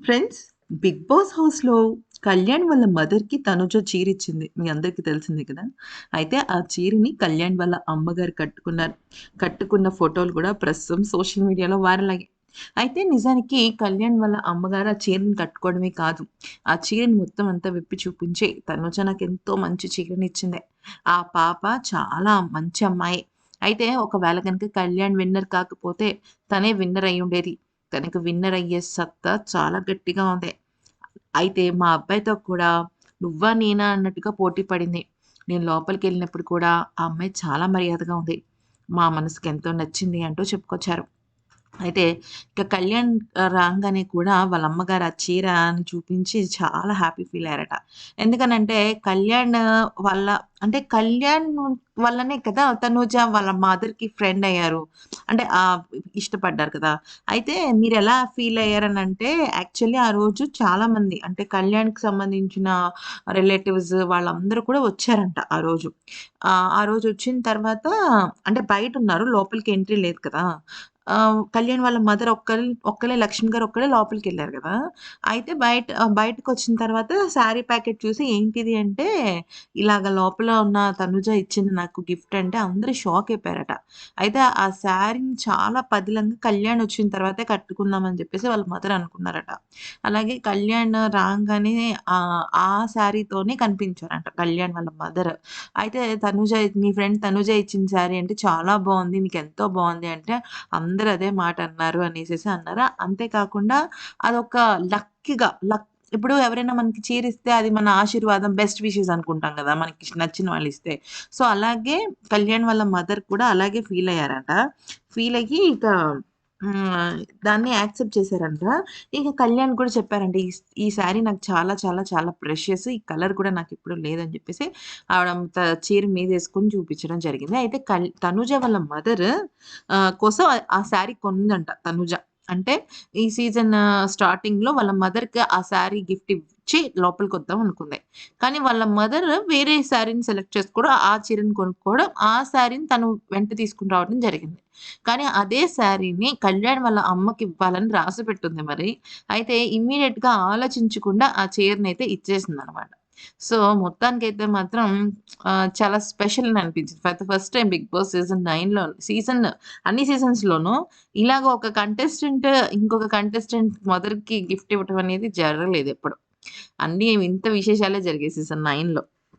Friends big boss హౌస్‌లో కళ్యాణ్ వాళ్ళ మదర్‌కి తనుజ చీరిచ్చింది. మీ అందరికీ తెలిసిందే కదా! అయితే ఆ చీరని కళ్యాణ్ వాళ్ళ అమ్మగారు కట్టుకున్నారు. కట్టుకున్న ఫోటోలు కూడా ప్రస్తుతం సోషల్ మీడియాలో వైరల్ అయ్యాయి. అయితే నిజానికి కళ్యాణ్ వాళ్ళ అమ్మగారు ఆ చీరని కట్టుకోవడమే కాదు, ఆ చీరని మొత్తం అంతా విప్పి చూపించే తనుజ ఎంతో మంచి చీరని ఇచ్చింది ఆ పాప చాలా మంచి అమ్మాయి అయితే ఒకవేళ కనుక కళ్యాణ్ విన్నర్ కాకపోతే తనే విన్నర్ అయ్యుండేది. తనకు విన్నర్ అయ్యే సత్తా చాలా గట్టిగా ఉంది. అయితే మా అబ్బాయితో కూడా నువ్వా నేనా అన్నట్టుగా పోటీ పడింది. నేను లోపలికి వెళ్ళినప్పుడు కూడా ఆ అమ్మాయి చాలా మర్యాదగా ఉంది. మా మనసుకి ఎంతో నచ్చింది అంటూ చెప్పుకొచ్చారు. అయితే ఇక కళ్యాణ్ రాగానే కూడా వాళ్ళ అమ్మగారు ఆ చీర అని చూపించి చాలా హ్యాపీ ఫీల్ అయ్యారట. ఎందుకనంటే కళ్యాణ్ వాళ్ళ అంటే కళ్యాణ్ వల్లనే కదా తనూజ వాళ్ళ మదర్‌కి ఫ్రెండ్ అయ్యారు. అంటే ఇష్టపడ్డారు కదా! అయితే మీరు ఎలా ఫీల్ అయ్యారనంటే యాక్చువల్లీ ఆ రోజు చాలామంది అంటే కళ్యాణ్‌కి సంబంధించిన రిలేటివ్స్ వాళ్ళందరూ కూడా వచ్చారంట ఆ రోజు. ఆ రోజు వచ్చిన తర్వాత అంటే బయట ఉన్నారు లోపలికి ఎంట్రీ లేదు కదా! కళ్యాణ్ వాళ్ళ మదర్ ఒక్కరు ఒక్కలే లక్ష్మి గారు ఒక్కరే లోపలికి వెళ్ళారు కదా అయితే బయట బయటకు బయటకొచ్చిన తర్వాత శారీ ప్యాకెట్ చూసి ఏంటిది అంటే ఇలాగ లోపల ఉన్న తనుజ ఇచ్చింది నాకు గిఫ్ట్ అంటే అందరూ షాక్ అయిపోయారట. అయితే ఆ శారీని చాలా పదిలంగా కళ్యాణ్ వచ్చిన తర్వాతే కట్టుకుందాం అని వాళ్ళ మదర్ అనుకున్నారట. అలాగే కళ్యాణ్ రాగానే ఆ శారీతోనే కనిపించారంట కళ్యాణ్ వాళ్ళ మదర్. అయితే తనుజ "మీ ఫ్రెండ్ తనుజ ఇచ్చిన శారీ అంటే చాలా బావుంది. నీకెంతో బాగుంది అంటే అందరూ అదే మాట అన్నారు అనేసి అన్నారు. అంతే కాకుండా అదొక లక్కీగా లక్ ఇప్పుడు ఎవరైనా మనకి చీరిస్తే అది మన ఆశీర్వాదం, బెస్ట్ విషెస్ అనుకుంటాం కదా మనకి నచ్చిన వాళ్ళిస్తే. సో, అలాగే కళ్యాణ్ వాళ్ళ మదర్ కూడా అలాగే ఫీల్ అయ్యారట. ఫీల్ అయ్యి ఇక దాన్ని యాక్సెప్ట్ చేశారంట. ఇక కళ్యాణ్ కూడా చెప్పారంట. ఈ స్ ఈ శారీ నాకు చాలా చాలా చాలా ప్రెషియస్. ఈ కలర్ కూడా నాకెప్పుడు లేదని చెప్పేసి ఆవిడ త చీర మీదేసుకొని చూపించడం జరిగింది. అయితే కల్ తనుజ వాళ్ళ మదర్ ఆహ్, కోసం ఆ శారీ కొందంట తనుజ. అంటే ఈ సీజన్ స్టార్టింగ్‌లో వాళ్ళ మదర్‌కి ఆ శారీ గిఫ్ట్ ఇచ్చి లోపలికి వద్దాం అనుకుంది. కానీ వాళ్ళ మదర్ వేరే శారీని సెలెక్ట్ చేసుకోవడం, ఆ చీరని కొనుక్కోవడం, ఆ శారీని తను వెంట తీసుకుని రావడం జరిగింది. కానీ అదే శారీని కళ్యాణ్ వాళ్ళ అమ్మకి ఇవ్వాలని రాసి పెట్టుంది మరి. అయితే ఇమ్మీడియేట్‌గా ఆలోచించకుండా ఆ చీరని అయితే ఇచ్చేసింది అనమాట సో, మొత్తానికైతే మాత్రం చాలా స్పెషల్ అని అనిపించింది. For the first time 'Bigg Boss' season నైన్లో సీజన్ అన్ని సీజన్స్‌లోనూ ఇలాగ ఒక కంటెస్టెంట్ ఇంకొక కంటెస్టెంట్ మదర్‌కి గిఫ్ట్ ఇవ్వటం అనేది జరగలేదు ఎప్పుడు అన్నీ ఇంత విశేషాలే జరిగాయి సీజన్ నైన్లో